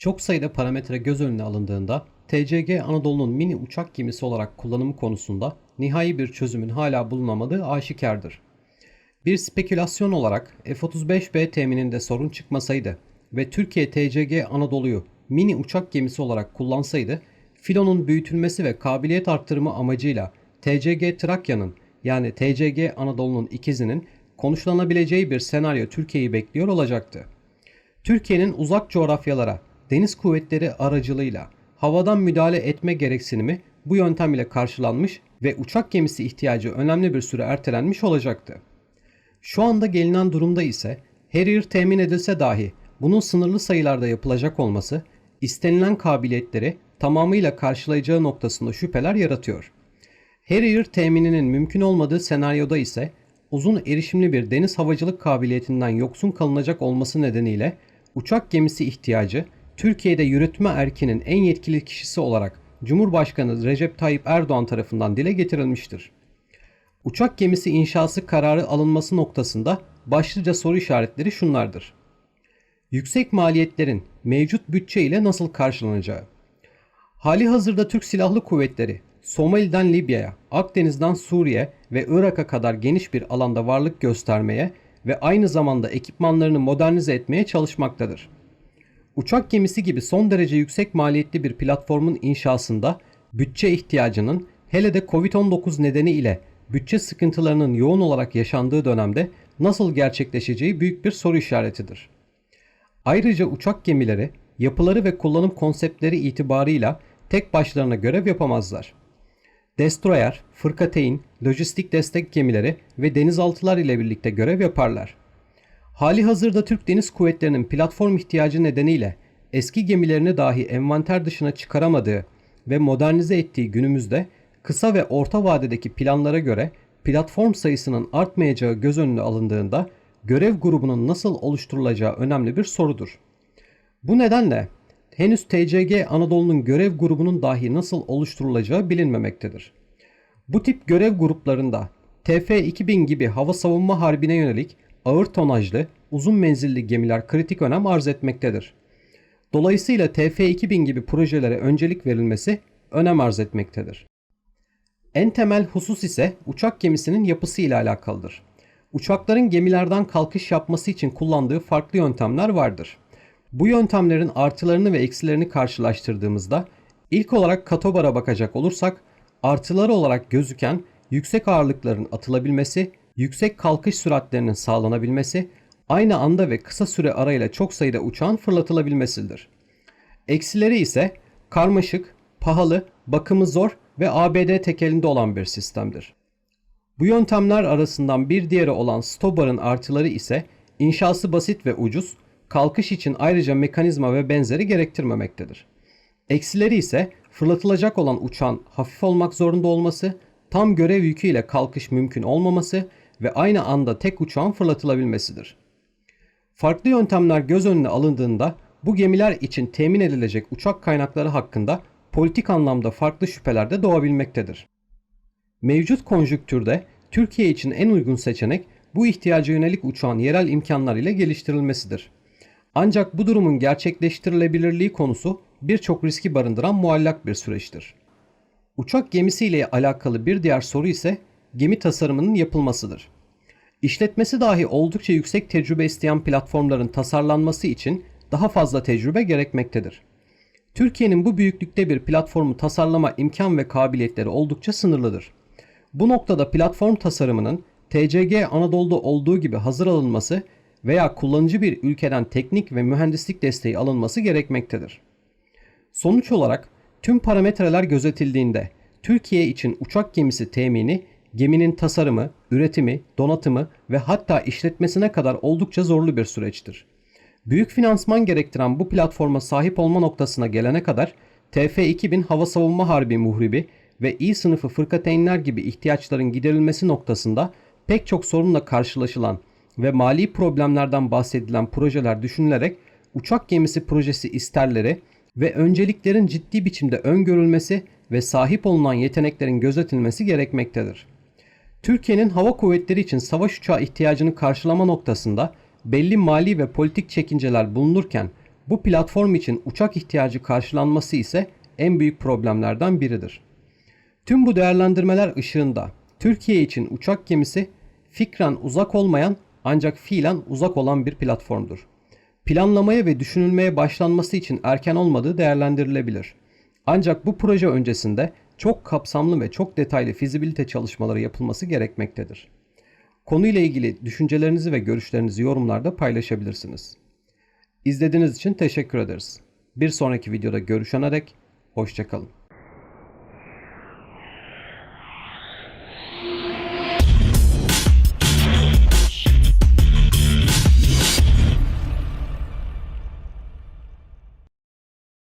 Çok sayıda parametre göz önüne alındığında TCG Anadolu'nun mini uçak gemisi olarak kullanımı konusunda nihai bir çözümün hala bulunamadığı aşikardır. Bir spekülasyon olarak F-35B temininde sorun çıkmasaydı ve Türkiye TCG Anadolu'yu mini uçak gemisi olarak kullansaydı, filonun büyütülmesi ve kabiliyet arttırımı amacıyla TCG Trakya'nın yani TCG Anadolu'nun ikizinin konuşlanabileceği bir senaryo Türkiye'yi bekliyor olacaktı. Türkiye'nin uzak coğrafyalara deniz kuvvetleri aracılığıyla havadan müdahale etme gereksinimi bu yöntem ile karşılanmış ve uçak gemisi ihtiyacı önemli bir süre ertelenmiş olacaktı. Şu anda gelinen durumda ise Harrier temin edilse dahi bunun sınırlı sayılarda yapılacak olması istenilen kabiliyetleri tamamıyla karşılayacağı noktasında şüpheler yaratıyor. Harrier temininin mümkün olmadığı senaryoda ise uzun erişimli bir deniz havacılık kabiliyetinden yoksun kalınacak olması nedeniyle uçak gemisi ihtiyacı Türkiye'de yürütme erkinin en yetkili kişisi olarak Cumhurbaşkanı Recep Tayyip Erdoğan tarafından dile getirilmiştir. Uçak gemisi inşası kararı alınması noktasında başlıca soru işaretleri şunlardır. Yüksek maliyetlerin mevcut bütçe ile nasıl karşılanacağı? Hali hazırda Türk Silahlı Kuvvetleri Somali'den Libya'ya, Akdeniz'den Suriye ve Irak'a kadar geniş bir alanda varlık göstermeye ve aynı zamanda ekipmanlarını modernize etmeye çalışmaktadır. Uçak gemisi gibi son derece yüksek maliyetli bir platformun inşasında bütçe ihtiyacının hele de Covid-19 nedeniyle bütçe sıkıntılarının yoğun olarak yaşandığı dönemde nasıl gerçekleşeceği büyük bir soru işaretidir. Ayrıca uçak gemileri yapıları ve kullanım konseptleri itibarıyla tek başlarına görev yapamazlar. Destroyer, fırkateyn, lojistik destek gemileri ve denizaltılar ile birlikte görev yaparlar. Hali hazırda Türk Deniz Kuvvetleri'nin platform ihtiyacı nedeniyle eski gemilerini dahi envanter dışına çıkaramadığı ve modernize ettiği günümüzde kısa ve orta vadedeki planlara göre platform sayısının artmayacağı göz önüne alındığında görev grubunun nasıl oluşturulacağı önemli bir sorudur. Bu nedenle henüz TCG Anadolu'nun görev grubunun dahi nasıl oluşturulacağı bilinmemektedir. Bu tip görev gruplarında TF-2000 gibi hava savunma harbine yönelik ağır tonajlı, uzun menzilli gemiler kritik önem arz etmektedir. Dolayısıyla TF-2000 gibi projelere öncelik verilmesi önem arz etmektedir. En temel husus ise uçak gemisinin yapısı ile alakalıdır. Uçakların gemilerden kalkış yapması için kullandığı farklı yöntemler vardır. Bu yöntemlerin artılarını ve eksilerini karşılaştırdığımızda ilk olarak katobara bakacak olursak artıları olarak gözüken yüksek ağırlıkların atılabilmesi, yüksek kalkış süratlerinin sağlanabilmesi, aynı anda ve kısa süre arayla çok sayıda uçağın fırlatılabilmesidir. Eksileri ise karmaşık, pahalı, bakımı zor ve ABD tekelinde olan bir sistemdir. Bu yöntemler arasından bir diğeri olan Stobar'ın artıları ise inşası basit ve ucuz, kalkış için ayrıca mekanizma ve benzeri gerektirmemektedir. Eksileri ise fırlatılacak olan uçağın hafif olmak zorunda olması, tam görev yüküyle kalkış mümkün olmaması ve aynı anda tek uçağın fırlatılabilmesidir. Farklı yöntemler göz önüne alındığında bu gemiler için temin edilecek uçak kaynakları hakkında politik anlamda farklı şüpheler de doğabilmektedir. Mevcut konjüktürde Türkiye için en uygun seçenek bu ihtiyaca yönelik uçağın yerel imkanlar ile geliştirilmesidir. Ancak bu durumun gerçekleştirilebilirliği konusu birçok riski barındıran muallak bir süreçtir. Uçak gemisi ile alakalı bir diğer soru ise gemi tasarımının yapılmasıdır. İşletmesi dahi oldukça yüksek tecrübe isteyen platformların tasarlanması için daha fazla tecrübe gerekmektedir. Türkiye'nin bu büyüklükte bir platformu tasarlama imkan ve kabiliyetleri oldukça sınırlıdır. Bu noktada platform tasarımının TCG Anadolu'da olduğu gibi hazır alınması veya kullanıcı bir ülkeden teknik ve mühendislik desteği alınması gerekmektedir. Sonuç olarak tüm parametreler gözetildiğinde Türkiye için uçak gemisi temini geminin tasarımı, üretimi, donatımı ve hatta işletmesine kadar oldukça zorlu bir süreçtir. Büyük finansman gerektiren bu platforma sahip olma noktasına gelene kadar TF-2000 hava savunma harbi muhribi ve İ sınıfı fırkateynler gibi ihtiyaçların giderilmesi noktasında pek çok sorunla karşılaşılan ve mali problemlerden bahsedilen projeler düşünülerek uçak gemisi projesi isterleri ve önceliklerin ciddi biçimde öngörülmesi ve sahip olunan yeteneklerin gözetilmesi gerekmektedir. Türkiye'nin hava kuvvetleri için savaş uçağı ihtiyacını karşılama noktasında belli mali ve politik çekinceler bulunurken bu platform için uçak ihtiyacı karşılanması ise en büyük problemlerden biridir. Tüm bu değerlendirmeler ışığında Türkiye için uçak gemisi fikren uzak olmayan ancak fiilen uzak olan bir platformdur. Planlamaya ve düşünülmeye başlanması için erken olmadığı değerlendirilebilir. Ancak bu proje öncesinde çok kapsamlı ve çok detaylı fizibilite çalışmaları yapılması gerekmektedir. Konuyla ilgili düşüncelerinizi ve görüşlerinizi yorumlarda paylaşabilirsiniz. İzlediğiniz için teşekkür ederiz. Bir sonraki videoda görüşene dek hoşçakalın.